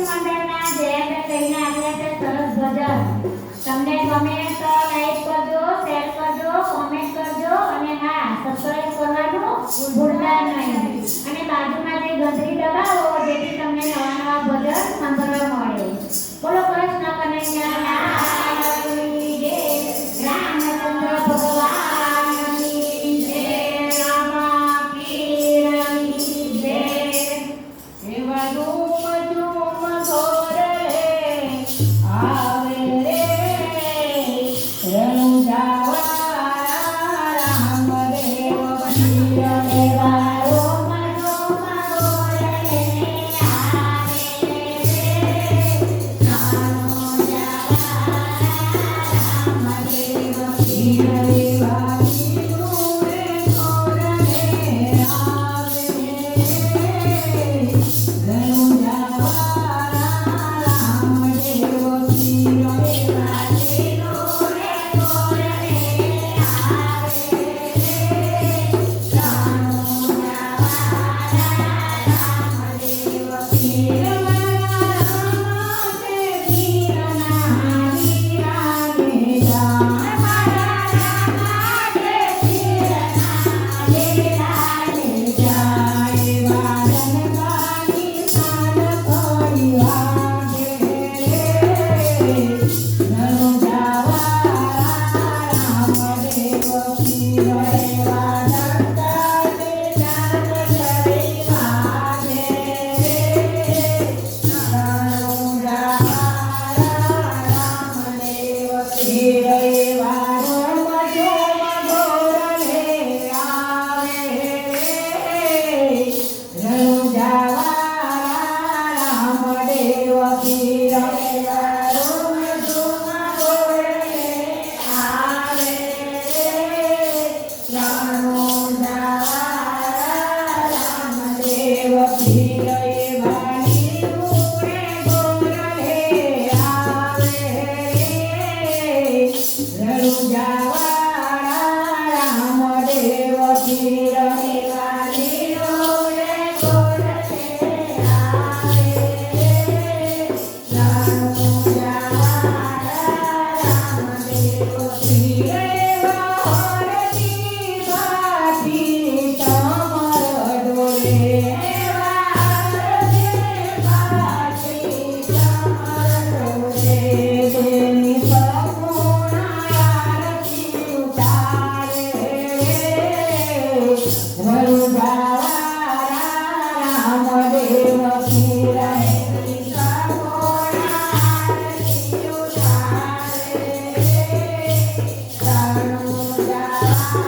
મંડળના જયંત કહીને આવ્યા છે સરસ ભજન તમને ગમે તો લાઈક કરજો શેર કરજો કોમેન્ટ કરજો અને હા સબસ્ક્રાઇબ કરવાનું ભૂલતા નહીં અને બાજુમાં જે ગંદરી દબાવો, જેથી તમને નવા નવા ભજન સાંભળવા મળે બોલો કૃષ્ણ કનૈયા. રામચંદ્ર ભગવાનની જય. Gira Samuda.